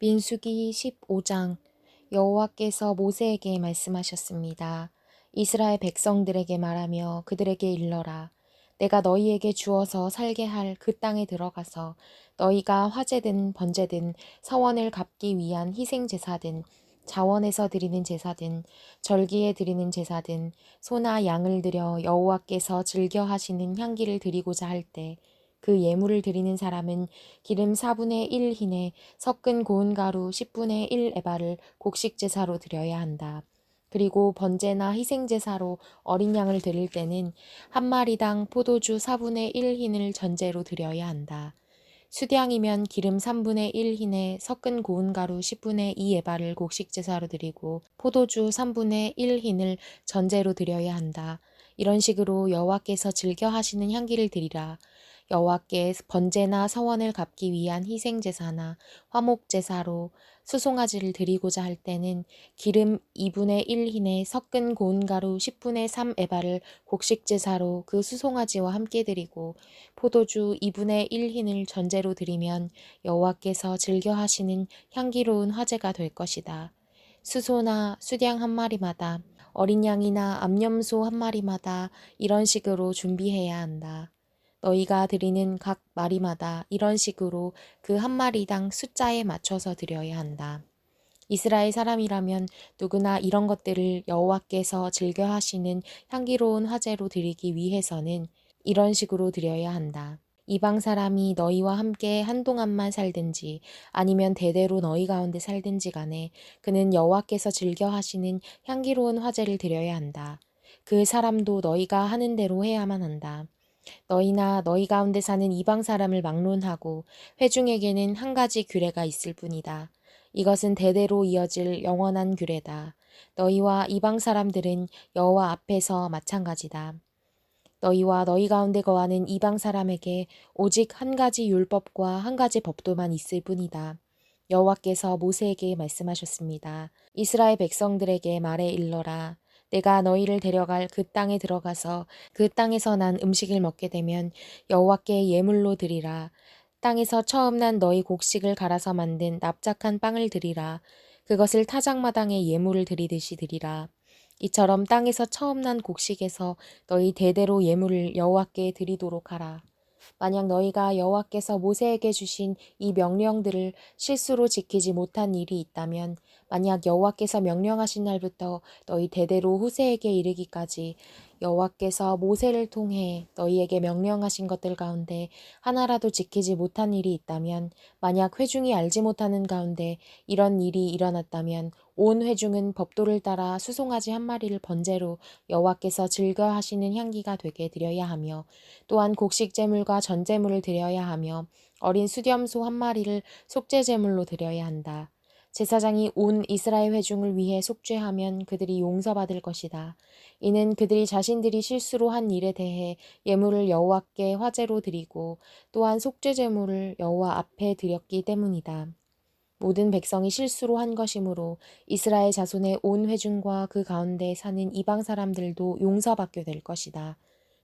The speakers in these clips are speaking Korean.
민수기 15장 여호와께서 모세에게 말씀하셨습니다. 이스라엘 백성들에게 말하며 그들에게 일러라. 내가 너희에게 주어서 살게 할 그 땅에 들어가서 너희가 화제든 번제든 서원을 갚기 위한 희생 제사든 자원에서 드리는 제사든 절기에 드리는 제사든 소나 양을 들여 여호와께서 즐겨 하시는 향기를 드리고자 할 때 그 예물을 드리는 사람은 기름 4분의 1 흰에 섞은 고운 가루 10분의 1 에바를 곡식 제사로 드려야 한다. 그리고 번제나 희생 제사로 어린 양을 드릴 때는 한 마리당 포도주 4분의 1 흰을 전제로 드려야 한다. 수량이면 기름 3분의 1 흰에 섞은 고운 가루 10분의 2 에바를 곡식 제사로 드리고 포도주 3분의 1 흰을 전제로 드려야 한다. 이런 식으로 여호와께서 즐겨 하시는 향기를 드리라. 여호와께 번제나 서원을 갚기 위한 희생 제사나 화목 제사로 수송아지를 드리고자 할 때는 기름 2분의 1 흰에 섞은 고운 가루 10분의 3 에바를 곡식 제사로 그 수송아지와 함께 드리고 포도주 2분의 1 흰을 전제로 드리면 여호와께서 즐겨 하시는 향기로운 화제가 될 것이다. 수소나 수량 한 마리마다 어린 양이나 암염소 한 마리마다 이런 식으로 준비해야 한다. 너희가 드리는 각 마리마다 이런 식으로 그 한 마리당 숫자에 맞춰서 드려야 한다. 이스라엘 사람이라면 누구나 이런 것들을 여호와께서 즐겨 하시는 향기로운 화제로 드리기 위해서는 이런 식으로 드려야 한다. 이방 사람이 너희와 함께 한동안만 살든지 아니면 대대로 너희 가운데 살든지 간에 그는 여호와께서 즐겨 하시는 향기로운 화제를 드려야 한다. 그 사람도 너희가 하는 대로 해야만 한다. 너희나 너희 가운데 사는 이방 사람을 막론하고 회중에게는 한 가지 규례가 있을 뿐이다. 이것은 대대로 이어질 영원한 규례다. 너희와 이방 사람들은 여호와 앞에서 마찬가지다. 너희와 너희 가운데 거하는 이방 사람에게 오직 한 가지 율법과 한 가지 법도만 있을 뿐이다. 여호와께서 모세에게 말씀하셨습니다. 이스라엘 백성들에게 말해 일러라. 내가 너희를 데려갈 그 땅에 들어가서 그 땅에서 난 음식을 먹게 되면 여호와께 예물로 드리라. 땅에서 처음 난 너희 곡식을 갈아서 만든 납작한 빵을 드리라. 그것을 타작마당에 예물을 드리듯이 드리라. 이처럼 땅에서 처음 난 곡식에서 너희 대대로 예물을 여호와께 드리도록 하라. 만약 너희가 여호와께서 모세에게 주신 이 명령들을 실수로 지키지 못한 일이 있다면 만약 여호와께서 명령하신 날부터 너희 대대로 후세에게 이르기까지 여호와께서 모세를 통해 너희에게 명령하신 것들 가운데 하나라도 지키지 못한 일이 있다면 만약 회중이 알지 못하는 가운데 이런 일이 일어났다면 온 회중은 법도를 따라 수송아지 한 마리를 번제로 여호와께서 즐거하시는 향기가 되게 드려야 하며 또한 곡식 제물과 전제물을 드려야 하며 어린 수렴소 한 마리를 속죄 제물로 드려야 한다. 제사장이 온 이스라엘 회중을 위해 속죄하면 그들이 용서받을 것이다. 이는 그들이 자신들이 실수로 한 일에 대해 예물을 여호와께 화제로 드리고 또한 속죄 제물을 여호와 앞에 드렸기 때문이다. 모든 백성이 실수로 한 것이므로 이스라엘 자손의 온 회중과 그 가운데 사는 이방 사람들도 용서받게 될 것이다.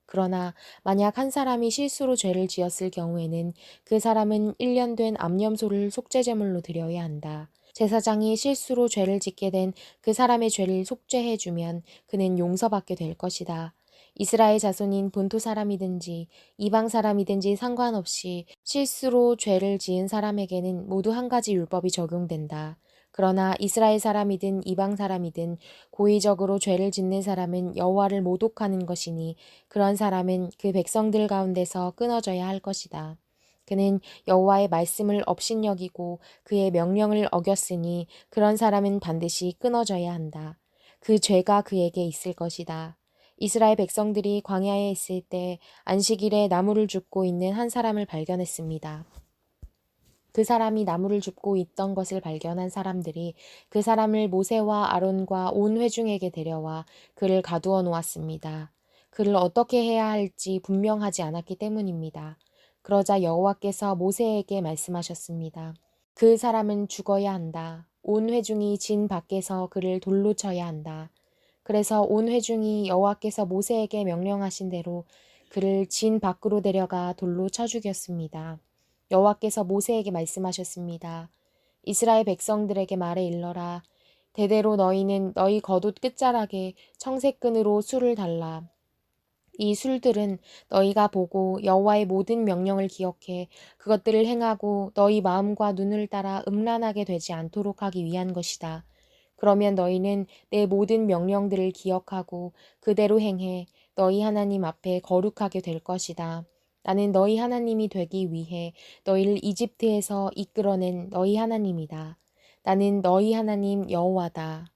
그러나 만약 한 사람이 실수로 죄를 지었을 경우에는 그 사람은 1년 된 암염소를 속죄제물로 드려야 한다. 제사장이 실수로 죄를 짓게 된 그 사람의 죄를 속죄해 주면 그는 용서받게 될 것이다. 이스라엘 자손인 본토 사람이든지 이방 사람이든지 상관없이 실수로 죄를 지은 사람에게는 모두 한 가지 율법이 적용된다. 그러나 이스라엘 사람이든 이방 사람이든 고의적으로 죄를 짓는 사람은 여호와를 모독하는 것이니 그런 사람은 그 백성들 가운데서 끊어져야 할 것이다. 그는 여호와의 말씀을 업신여기고 그의 명령을 어겼으니 그런 사람은 반드시 끊어져야 한다. 그 죄가 그에게 있을 것이다. 이스라엘 백성들이 광야에 있을 때 안식일에 나무를 줍고 있는 한 사람을 발견했습니다. 그 사람이 나무를 줍고 있던 것을 발견한 사람들이 그 사람을 모세와 아론과 온 회중에게 데려와 그를 가두어 놓았습니다. 그를 어떻게 해야 할지 분명하지 않았기 때문입니다. 그러자 여호와께서 모세에게 말씀하셨습니다. 그 사람은 죽어야 한다. 온 회중이 진 밖에서 그를 돌로 쳐야 한다. 그래서 온 회중이 여호와께서 모세에게 명령하신 대로 그를 진 밖으로 데려가 돌로 쳐 죽였습니다. 여호와께서 모세에게 말씀하셨습니다. 이스라엘 백성들에게 말해 일러라. 대대로 너희는 너희 겉옷 끝자락에 청색끈으로 술을 달라. 이 술들은 너희가 보고 여호와의 모든 명령을 기억해 그것들을 행하고 너희 마음과 눈을 따라 음란하게 되지 않도록 하기 위한 것이다. 그러면 너희는 내 모든 명령들을 기억하고 그대로 행해 너희 하나님 앞에 거룩하게 될 것이다. 나는 너희 하나님이 되기 위해 너희를 이집트에서 이끌어낸 너희 하나님이다. 나는 너희 하나님 여호와다.